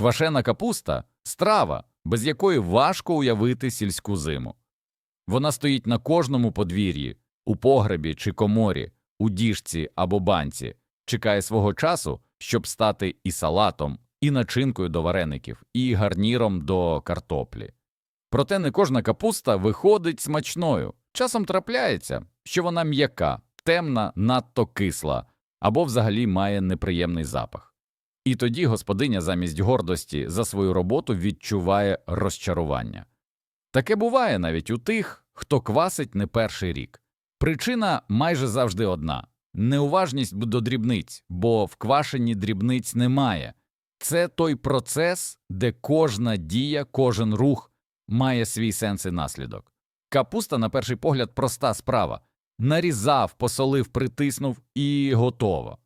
Квашена капуста страва, без якої важко уявити сільську зиму. Вона стоїть на кожному подвір'ї, у погребі чи коморі, у діжці або банці, чекає свого часу, щоб стати і салатом, і начинкою до вареників, і гарніром до картоплі. Проте не кожна капуста виходить смачною. Часом трапляється, що вона м'яка, темна, надто кисла або взагалі має неприємний запах. І тоді господиня замість гордості за свою роботу відчуває розчарування. Таке буває навіть у тих, хто квасить не перший рік. Причина майже завжди одна неуважність до дрібниць, бо в квашенні дрібниць немає. Це той процес, де кожна дія, кожен рух має свій сенс і наслідок. Капуста, на перший погляд, проста справа нарізав, посолив, притиснув і готово.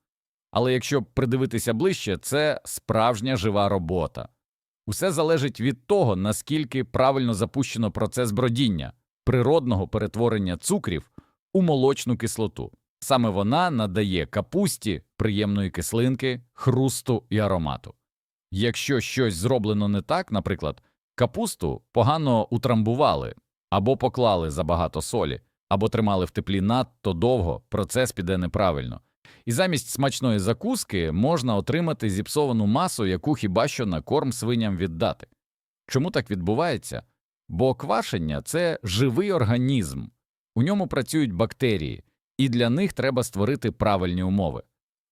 Але якщо придивитися ближче, це справжня жива робота. Усе залежить від того, наскільки правильно запущено процес бродіння, природного перетворення цукрів у молочну кислоту. Саме вона надає капусті приємної кислинки, хрусту і аромату. Якщо щось зроблено не так, наприклад, капусту погано утрамбували або поклали забагато солі, або тримали в теплі надто довго, процес піде неправильно. І замість смачної закуски можна отримати зіпсовану масу, яку хіба що на корм свиням віддати. Чому так відбувається? Бо квашення це живий організм, у ньому працюють бактерії, і для них треба створити правильні умови.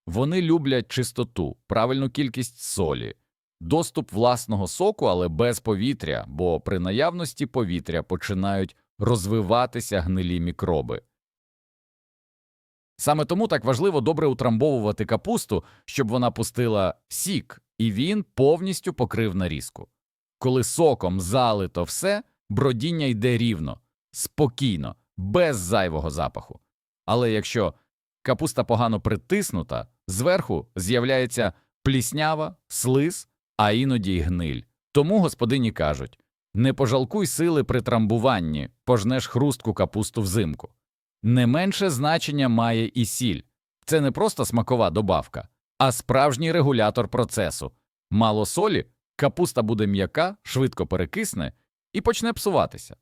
Вони люблять чистоту, правильну кількість солі, доступ власного соку, але без повітря, бо при наявності повітря починають розвиватися гнилі мікроби. Саме тому так важливо добре утрамбовувати капусту, щоб вона пустила сік, і він повністю покрив нарізку. Коли соком залито все, бродіння йде рівно, спокійно, без зайвого запаху. Але якщо капуста погано притиснута, зверху з'являється пліснява, слиз, а іноді й гниль. Тому господині кажуть не пожалкуй сили при трамбуванні, пожнеш хрустку капусту взимку. Не менше значення має і сіль це не просто смакова добавка, а справжній регулятор процесу. Мало солі, капуста буде м'яка, швидко перекисне і почне псуватися.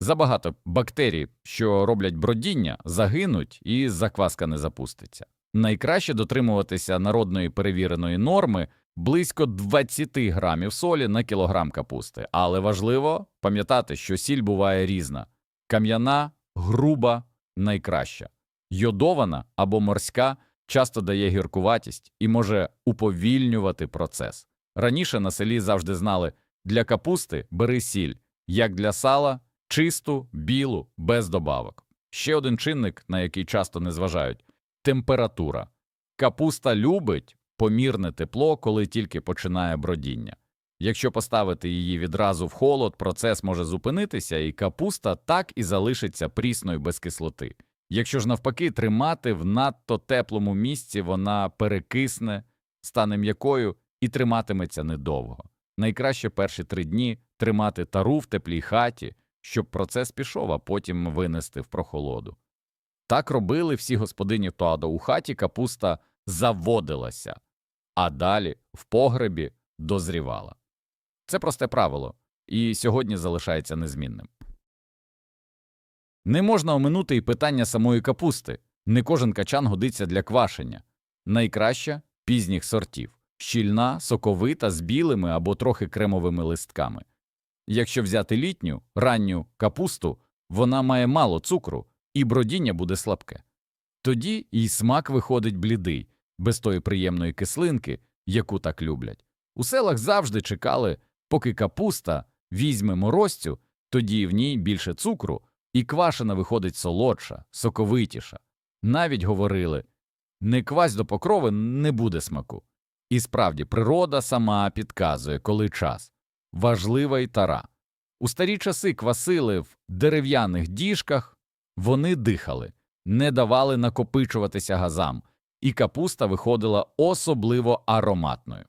Забагато бактерій, що роблять бродіння, загинуть і закваска не запуститься. Найкраще дотримуватися народної перевіреної норми близько 20 грамів солі на кілограм капусти, але важливо пам'ятати, що сіль буває різна кам'яна, груба, найкраща, йодована або морська часто дає гіркуватість і може уповільнювати процес. Раніше на селі завжди знали для капусти бери сіль, як для сала чисту, білу, без добавок. Ще один чинник, на який часто не зважають температура. Капуста любить помірне тепло, коли тільки починає бродіння. Якщо поставити її відразу в холод, процес може зупинитися, і капуста так і залишиться прісною без кислоти. Якщо ж навпаки тримати в надто теплому місці, вона перекисне, стане м'якою і триматиметься недовго. Найкраще перші три дні тримати тару в теплій хаті, щоб процес пішов, а потім винести в прохолоду. Так робили всі господині Тоадо у хаті капуста заводилася, а далі в погребі дозрівала. Це просте правило, і сьогодні залишається незмінним. Не можна оминути і питання самої капусти не кожен качан годиться для квашення, найкраща пізніх сортів, щільна, соковита з білими або трохи кремовими листками. Якщо взяти літню, ранню капусту, вона має мало цукру, і бродіння буде слабке. Тоді і смак виходить блідий, без тої приємної кислинки, яку так люблять. У селах завжди чекали, поки капуста візьме морозцю, тоді в ній більше цукру, і квашена виходить солодша, соковитіша. Навіть говорили не квась до покрови не буде смаку. І справді природа сама підказує, коли час важлива й тара. У старі часи квасили в дерев'яних діжках, вони дихали, не давали накопичуватися газам, і капуста виходила особливо ароматною.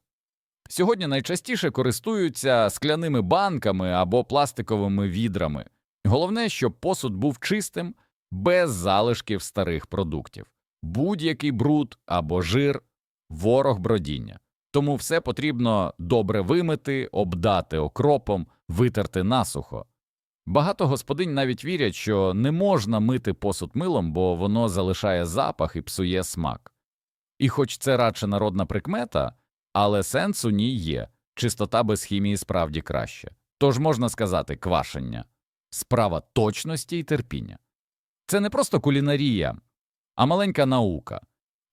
Сьогодні найчастіше користуються скляними банками або пластиковими відрами. Головне, щоб посуд був чистим, без залишків старих продуктів. Будь-який бруд або жир ворог бродіння. Тому все потрібно добре вимити, обдати окропом, витерти насухо. Багато господинь навіть вірять, що не можна мити посуд милом, бо воно залишає запах і псує смак. І хоч це радше народна прикмета, але сенс у ній є, чистота без хімії справді краще. Тож можна сказати квашення справа точності і терпіння. Це не просто кулінарія, а маленька наука,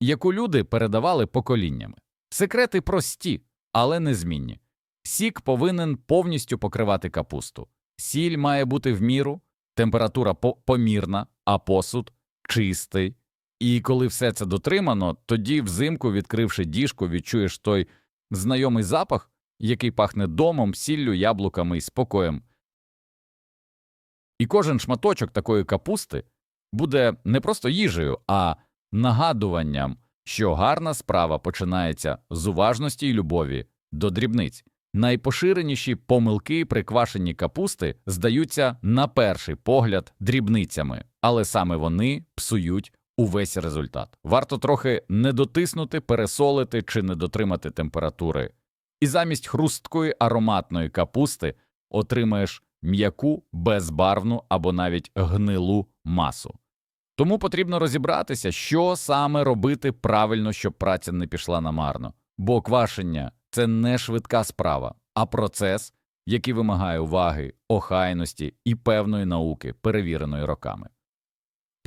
яку люди передавали поколіннями. Секрети прості, але незмінні. Сік повинен повністю покривати капусту. Сіль має бути в міру, температура по- помірна, а посуд чистий. І коли все це дотримано, тоді взимку, відкривши діжку, відчуєш той знайомий запах, який пахне домом, сіллю, яблуками і спокоєм. І кожен шматочок такої капусти буде не просто їжею, а нагадуванням, що гарна справа починається з уважності й любові до дрібниць. Найпоширеніші помилки при квашенні капусти здаються на перший погляд дрібницями, але саме вони псують увесь результат. Варто трохи не дотиснути, пересолити чи не дотримати температури. І замість хрусткої ароматної капусти отримаєш м'яку, безбарвну або навіть гнилу масу. Тому потрібно розібратися, що саме робити правильно, щоб праця не пішла намарно. Бо квашення це не швидка справа, а процес, який вимагає уваги, охайності і певної науки, перевіреної роками.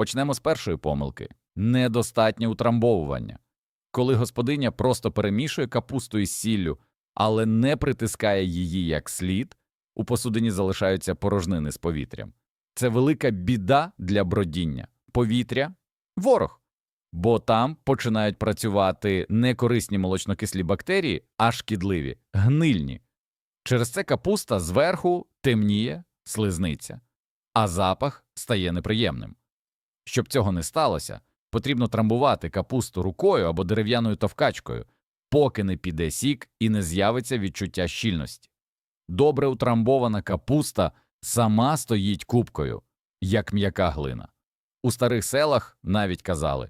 Почнемо з першої помилки недостатнє утрамбовування. Коли господиня просто перемішує капусту із сіллю, але не притискає її як слід, у посудині залишаються порожнини з повітрям. Це велика біда для бродіння. Повітря ворог, бо там починають працювати не корисні молочнокислі бактерії, а шкідливі, гнильні. Через це капуста зверху темніє, слизниться, а запах стає неприємним. Щоб цього не сталося, потрібно трамбувати капусту рукою або дерев'яною товкачкою, поки не піде сік і не з'явиться відчуття щільності. Добре утрамбована капуста сама стоїть купкою, як м'яка глина. У старих селах навіть казали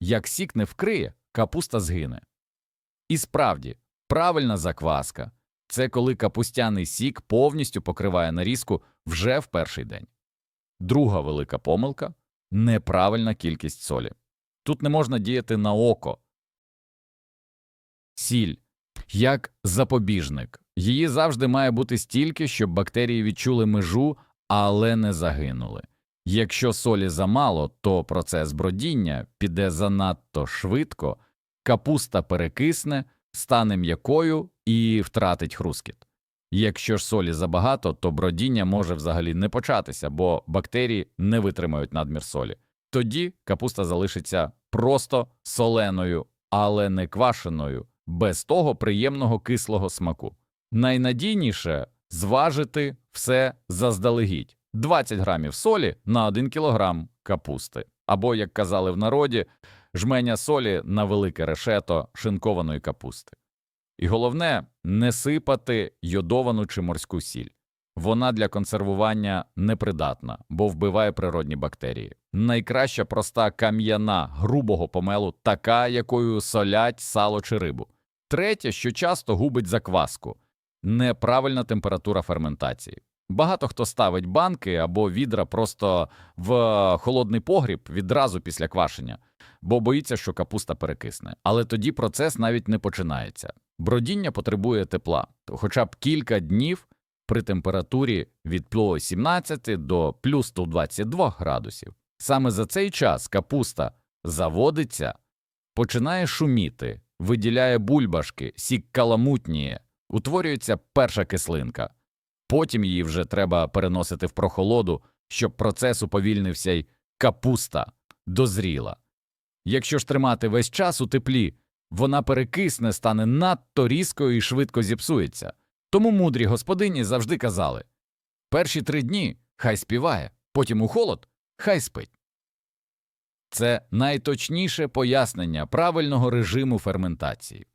як сік не вкриє, капуста згине. І справді, правильна закваска це коли капустяний сік повністю покриває нарізку вже в перший день. Друга велика помилка неправильна кількість солі. Тут не можна діяти на око. Сіль як запобіжник. Її завжди має бути стільки, щоб бактерії відчули межу, але не загинули. Якщо солі замало, то процес бродіння піде занадто швидко, капуста перекисне, стане м'якою і втратить хрускіт. Якщо ж солі забагато, то бродіння може взагалі не початися, бо бактерії не витримають надмір солі. Тоді капуста залишиться просто соленою, але не квашеною, без того приємного кислого смаку. Найнадійніше зважити все заздалегідь 20 грамів солі на 1 кілограм капусти, або, як казали в народі, жменя солі на велике решето шинкованої капусти. І головне не сипати йодовану чи морську сіль. Вона для консервування непридатна, бо вбиває природні бактерії. Найкраща проста кам'яна грубого помелу, така, якою солять сало чи рибу. Третє, що часто губить закваску неправильна температура ферментації. Багато хто ставить банки або відра просто в холодний погріб відразу після квашення, бо боїться, що капуста перекисне. Але тоді процес навіть не починається. Бродіння потребує тепла, хоча б кілька днів при температурі від плюс 17 до плюс 122 градусів. Саме за цей час капуста заводиться, починає шуміти, виділяє бульбашки, сік каламутніє, утворюється перша кислинка. Потім її вже треба переносити в прохолоду, щоб процес уповільнився й капуста дозріла. Якщо ж тримати весь час у теплі, вона перекисне, стане надто різкою і швидко зіпсується. Тому мудрі господині завжди казали перші три дні хай співає, потім у холод хай спить. Це найточніше пояснення правильного режиму ферментації.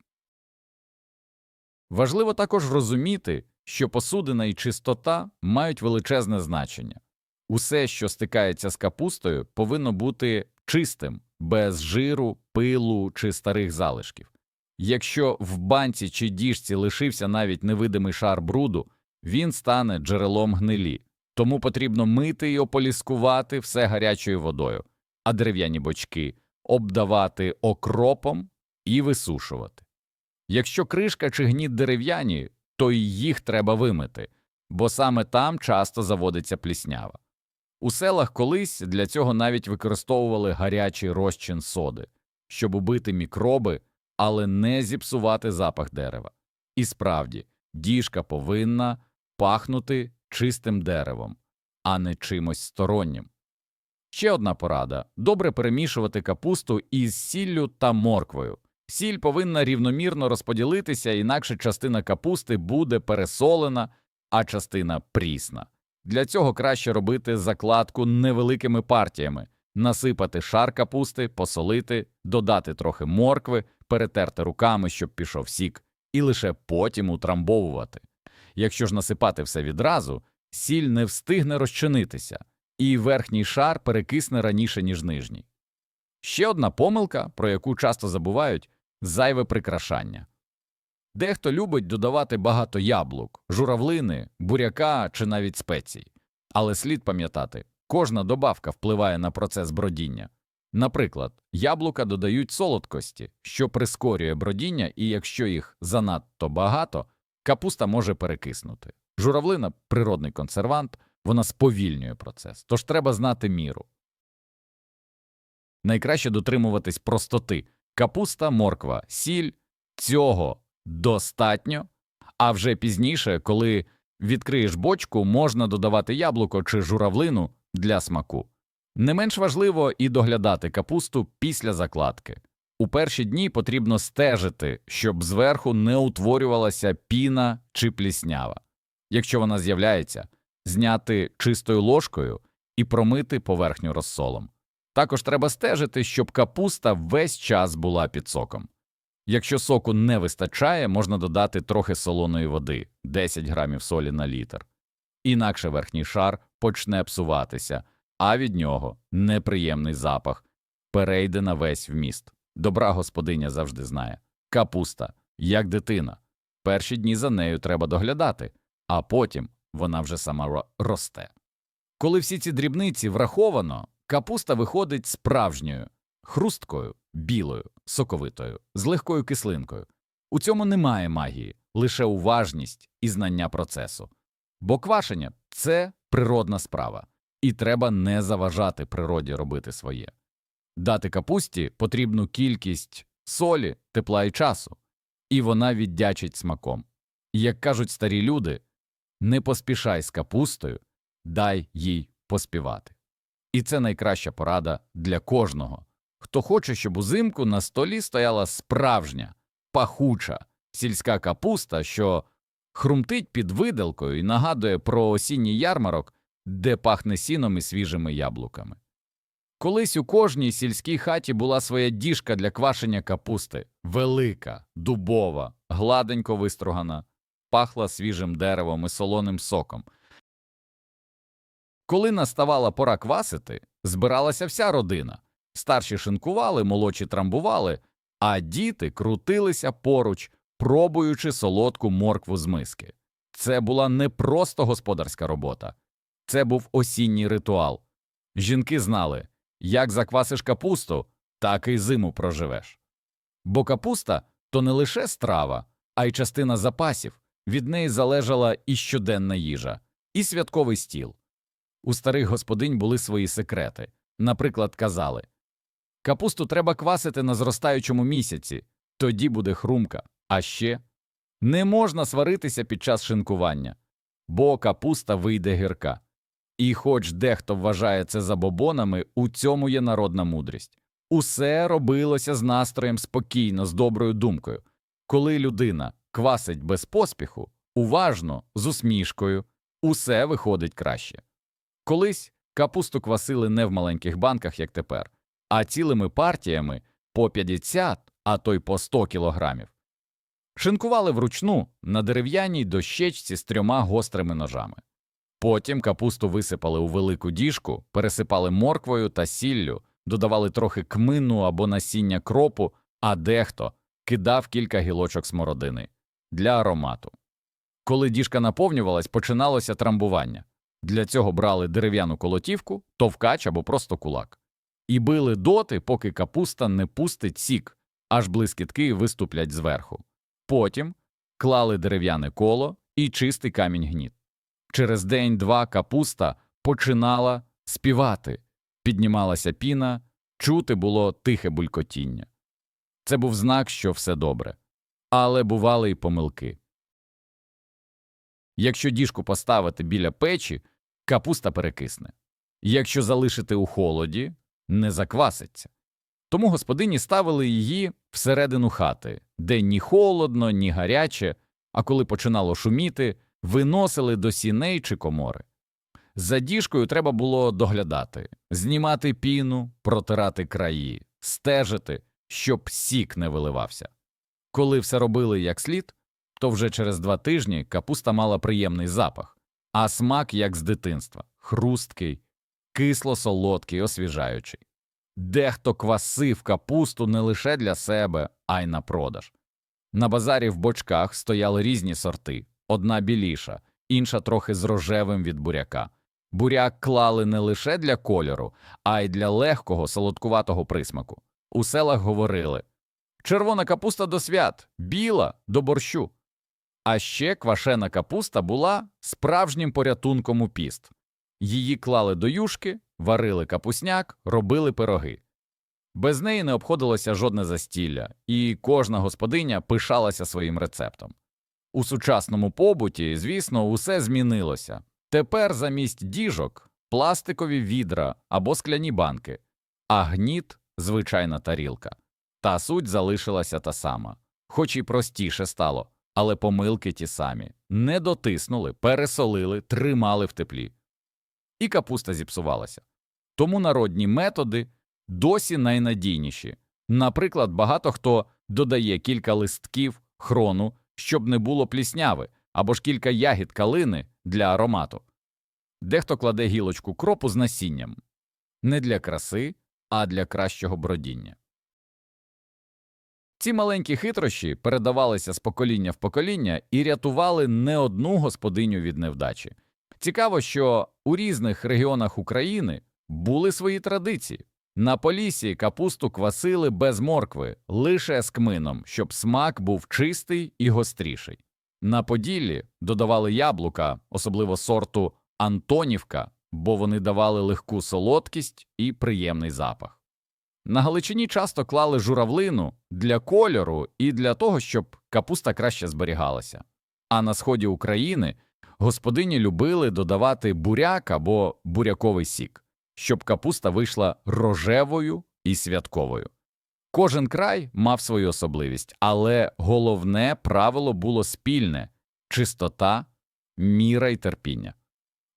Важливо також розуміти, що посудина і чистота мають величезне значення. Усе, що стикається з капустою, повинно бути чистим, без жиру, пилу чи старих залишків. Якщо в банці чи діжці лишився навіть невидимий шар бруду, він стане джерелом гнилі. Тому потрібно мити і ополіскувати все гарячою водою, а дерев'яні бочки обдавати окропом і висушувати. Якщо кришка чи гніт дерев'яні, то й їх треба вимити, бо саме там часто заводиться пліснява. У селах колись для цього навіть використовували гарячий розчин соди, щоб убити мікроби, але не зіпсувати запах дерева. І справді, діжка повинна пахнути чистим деревом, а не чимось стороннім. Ще одна порада добре перемішувати капусту із сіллю та морквою. Сіль повинна рівномірно розподілитися, інакше частина капусти буде пересолена, а частина прісна. Для цього краще робити закладку невеликими партіями, насипати шар капусти, посолити, додати трохи моркви, перетерти руками, щоб пішов сік, і лише потім утрамбовувати. Якщо ж насипати все відразу, сіль не встигне розчинитися, і верхній шар перекисне раніше, ніж нижній. Ще одна помилка, про яку часто забувають зайве прикрашання. Дехто любить додавати багато яблук, журавлини, буряка чи навіть спецій. Але слід пам'ятати, кожна добавка впливає на процес бродіння. Наприклад, яблука додають солодкості, що прискорює бродіння, і якщо їх занадто багато, капуста може перекиснути. Журавлина природний консервант, вона сповільнює процес, тож треба знати міру. Найкраще дотримуватись простоти капуста, морква, сіль цього достатньо, а вже пізніше, коли відкриєш бочку, можна додавати яблуко чи журавлину для смаку. Не менш важливо і доглядати капусту після закладки. У перші дні потрібно стежити, щоб зверху не утворювалася піна чи пліснява. Якщо вона з'являється, зняти чистою ложкою і промити поверхню розсолом. Також треба стежити, щоб капуста весь час була під соком. Якщо соку не вистачає, можна додати трохи солоної води 10 грамів солі на літр. Інакше верхній шар почне псуватися, а від нього неприємний запах перейде на весь вміст. Добра господиня завжди знає капуста, як дитина. Перші дні за нею треба доглядати, а потім вона вже сама росте. Коли всі ці дрібниці враховано, капуста виходить справжньою, хрусткою, білою, соковитою, з легкою кислинкою. У цьому немає магії, лише уважність і знання процесу. Бо квашення це природна справа, і треба не заважати природі робити своє. Дати капусті потрібну кількість солі, тепла і часу, і вона віддячить смаком. Як кажуть старі люди, не поспішай з капустою, дай їй поспівати. І це найкраща порада для кожного, хто хоче, щоб узимку на столі стояла справжня, пахуча сільська капуста, що хрумтить під виделкою і нагадує про осінній ярмарок, де пахне сіном і свіжими яблуками. Колись у кожній сільській хаті була своя діжка для квашення капусти велика, дубова, гладенько вистругана, пахла свіжим деревом і солоним соком. Коли наставала пора квасити, збиралася вся родина. Старші шинкували, молодші трамбували, а діти крутилися поруч, пробуючи солодку моркву з миски. Це була не просто господарська робота, це був осінній ритуал. Жінки знали, як заквасиш капусту, так і зиму проживеш. Бо капуста то не лише страва, а й частина запасів, від неї залежала і щоденна їжа, і святковий стіл. У старих господинь були свої секрети. Наприклад, казали капусту треба квасити на зростаючому місяці, тоді буде хрумка. А ще не можна сваритися під час шинкування, бо капуста вийде гірка. І хоч дехто вважає це забобонами, у цьому є народна мудрість. Усе робилося з настроєм спокійно, з доброю думкою. Коли людина квасить без поспіху, уважно, з усмішкою, усе виходить краще. Колись капусту квасили не в маленьких банках, як тепер, а цілими партіями по 50, а то й по 100 кілограмів. Шинкували вручну на дерев'яній дощечці з трьома гострими ножами. Потім капусту висипали у велику діжку, пересипали морквою та сіллю, додавали трохи кмину або насіння кропу, а дехто кидав кілька гілочок смородини для аромату. Коли діжка наповнювалась, починалося трамбування. Для цього брали дерев'яну колотівку, товкач або просто кулак. І били доти, поки капуста не пустить сік, аж блискітки виступлять зверху. Потім клали дерев'яне коло і чистий камінь гніт. Через день-два капуста починала співати, піднімалася піна, чути було тихе булькотіння. Це був знак, що все добре. Але бували й помилки. Якщо діжку поставити біля печі, капуста перекисне. Якщо залишити у холоді, не закваситься. Тому господині ставили її всередину хати, де ні холодно, ні гаряче, а коли починало шуміти, виносили до сіней чи комори. За діжкою треба було доглядати, знімати піну, протирати краї, стежити, щоб сік не виливався. Коли все робили як слід, то вже через два тижні капуста мала приємний запах, а смак як з дитинства хрусткий, кисло-солодкий, освіжаючий. Дехто квасив капусту не лише для себе, а й на продаж. На базарі в бочках стояли різні сорти одна біліша, інша трохи з рожевим від буряка. Буряк клали не лише для кольору, а й для легкого солодкуватого присмаку. У селах говорили червона капуста до свят, біла до борщу. А ще квашена капуста була справжнім порятунком у піст. Її клали до юшки, варили капусняк, робили пироги. Без неї не обходилося жодне застілля, і кожна господиня пишалася своїм рецептом. У сучасному побуті, звісно, усе змінилося. Тепер замість діжок пластикові відра або скляні банки, а гніт звичайна тарілка. Та суть залишилася та сама, хоч і простіше стало, але помилки ті самі не дотиснули, пересолили, тримали в теплі. І капуста зіпсувалася. Тому народні методи досі найнадійніші. Наприклад, багато хто додає кілька листків хрону, щоб не було плісняви, або ж кілька ягід калини для аромату. Дехто кладе гілочку кропу з насінням не для краси, а для кращого бродіння. Ці маленькі хитрощі передавалися з покоління в покоління і рятували не одну господиню від невдачі. Цікаво, що у різних регіонах України були свої традиції. На Полісі капусту квасили без моркви, лише з кмином, щоб смак був чистий і гостріший. На Поділлі додавали яблука, особливо сорту Антонівка, бо вони давали легку солодкість і приємний запах. На Галичині часто клали журавлину для кольору і для того, щоб капуста краще зберігалася. А на сході України господині любили додавати буряк або буряковий сік, щоб капуста вийшла рожевою і святковою. Кожен край мав свою особливість, але головне правило було спільне чистота, міра й терпіння.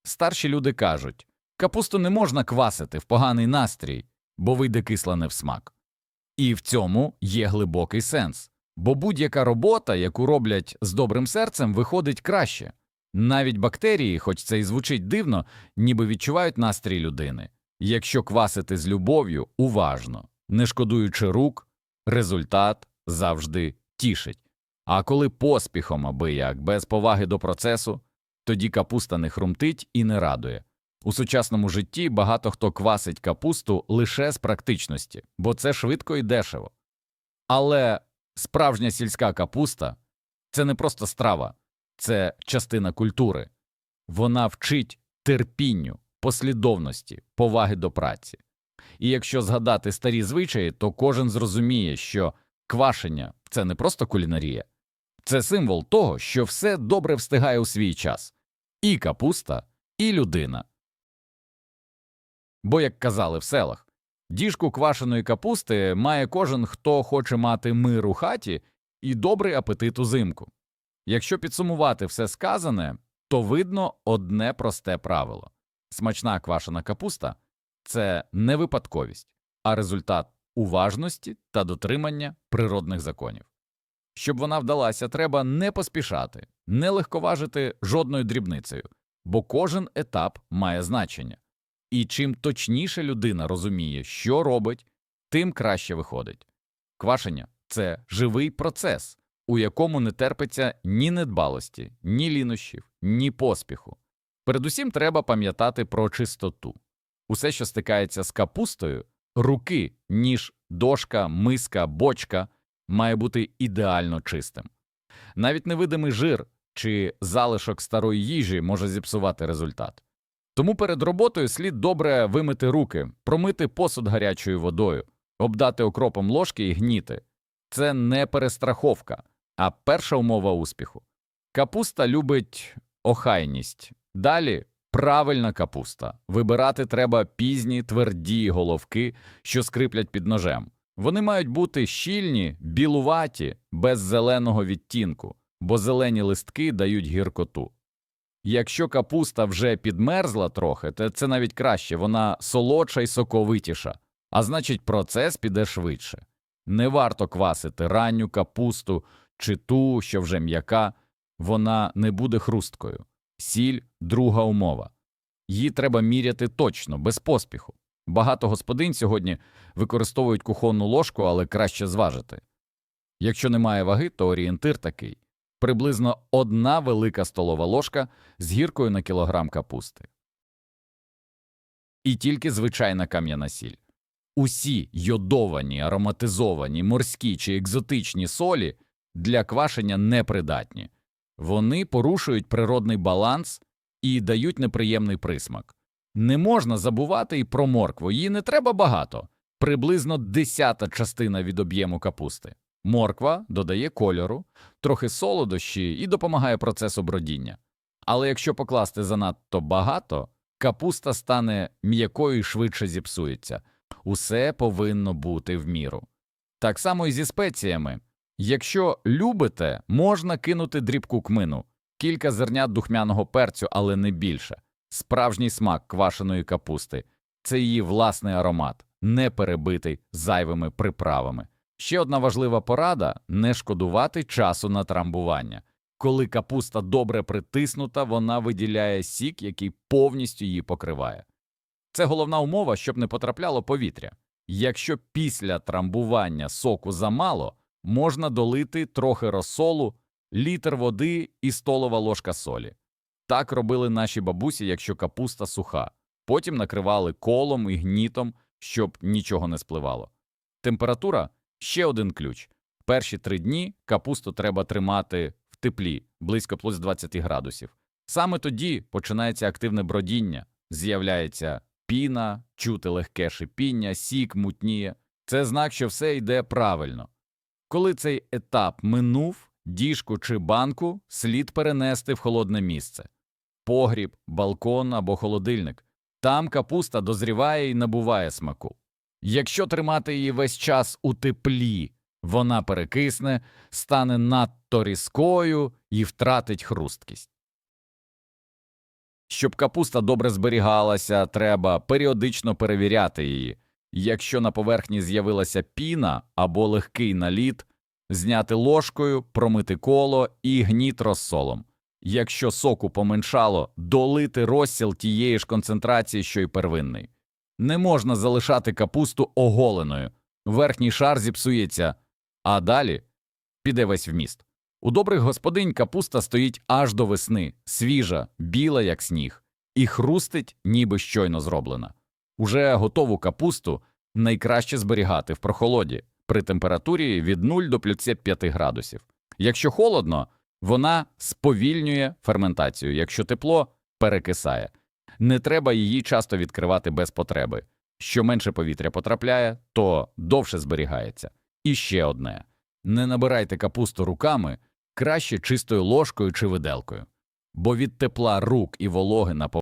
Старші люди кажуть капусту не можна квасити в поганий настрій, бо вийде кисла не в смак. І в цьому є глибокий сенс, бо будь-яка робота, яку роблять з добрим серцем, виходить краще. Навіть бактерії, хоч це і звучить дивно, ніби відчувають настрій людини. Якщо квасити з любов'ю, уважно, не шкодуючи рук, результат завжди тішить. А коли поспіхом аби як без поваги до процесу, тоді капуста не хрумтить і не радує. У сучасному житті багато хто квасить капусту лише з практичності, бо це швидко і дешево. Але справжня сільська капуста це не просто страва, це частина культури. Вона вчить терпінню, послідовності, поваги до праці. І якщо згадати старі звичаї, то кожен зрозуміє, що квашення це не просто кулінарія, це символ того, що все добре встигає у свій час і капуста, і людина. Бо, як казали в селах, діжку квашеної капусти має кожен, хто хоче мати мир у хаті і добрий апетит узимку. Якщо підсумувати все сказане, то видно одне просте правило смачна квашена капуста це не випадковість, а результат уважності та дотримання природних законів. Щоб вона вдалася, треба не поспішати, не легковажити жодною дрібницею, бо кожен етап має значення. І чим точніше людина розуміє, що робить, тим краще виходить. Квашення це живий процес, у якому не терпиться ні недбалості, ні лінощів, ні поспіху. Передусім треба пам'ятати про чистоту. Усе, що стикається з капустою, руки, ніж, дошка, миска, бочка, має бути ідеально чистим. Навіть невидимий жир чи залишок старої їжі може зіпсувати результат. Тому перед роботою слід добре вимити руки, промити посуд гарячою водою, обдати окропом ложки і гніти. Це не перестраховка, а перша умова успіху. Капуста любить охайність. Далі правильна капуста. Вибирати треба пізні тверді головки, що скриплять під ножем. Вони мають бути щільні, білуваті, без зеленого відтінку, бо зелені листки дають гіркоту. Якщо капуста вже підмерзла трохи, то це навіть краще, вона солодша і соковитіша, а значить, процес піде швидше. Не варто квасити ранню капусту чи ту, що вже м'яка, вона не буде хрусткою. Сіль друга умова. Її треба міряти точно, без поспіху. Багато господин сьогодні використовують кухонну ложку, але краще зважити. Якщо немає ваги, то орієнтир такий приблизно одна велика столова ложка з гіркою на кілограм капусти. І тільки звичайна кам'яна сіль. Усі йодовані, ароматизовані, морські чи екзотичні солі для квашення непридатні. Вони порушують природний баланс і дають неприємний присмак. Не можна забувати і про моркву, її не треба багато, приблизно десята частина від об'єму капусти. Морква додає кольору, трохи солодощі і допомагає процесу бродіння. Але якщо покласти занадто багато, капуста стане м'якою і швидше зіпсується. Усе повинно бути в міру. Так само і зі спеціями. Якщо любите, можна кинути дрібку кмину, кілька зернят духмяного перцю, але не більше. Справжній смак квашеної капусти це її власний аромат, не перебитий зайвими приправами. Ще одна важлива порада не шкодувати часу на трамбування. Коли капуста добре притиснута, вона виділяє сік, який повністю її покриває. Це головна умова, щоб не потрапляло повітря. Якщо після трамбування соку замало, можна долити трохи розсолу, літр води і столова ложка солі. Так робили наші бабусі, якщо капуста суха. Потім накривали колом і гнітом, щоб нічого не спливало. Температура ще один ключ. Перші три дні капусту треба тримати в теплі, близько плюс 20 градусів. Саме тоді починається активне бродіння, з'являється піна, чути легке шипіння, сік мутніє. Це знак, що все йде правильно. Коли цей етап минув, діжку чи банку слід перенести в холодне місце погріб, балкон або холодильник. Там капуста дозріває і набуває смаку. Якщо тримати її весь час у теплі, вона перекисне, стане надто різкою і втратить хрусткість. Щоб капуста добре зберігалася, треба періодично перевіряти її. Якщо на поверхні з'явилася піна або легкий наліт, зняти ложкою, промити коло і гніт розсолом. Якщо соку поменшало, долити розсіл тієї ж концентрації, що й первинний. Не можна залишати капусту оголеною, верхній шар зіпсується, а далі піде весь вміст. У добрих господинь капуста стоїть аж до весни, свіжа, біла, як сніг, і хрустить, ніби щойно зроблена. Уже готову капусту найкраще зберігати в прохолоді при температурі від 0 до плюс 5 градусів. Якщо холодно, вона сповільнює ферментацію, якщо тепло перекисає. Не треба її часто відкривати без потреби. Що менше повітря потрапляє, то довше зберігається. І ще одне не набирайте капусту руками краще чистою ложкою чи виделкою, бо від тепла рук і вологи на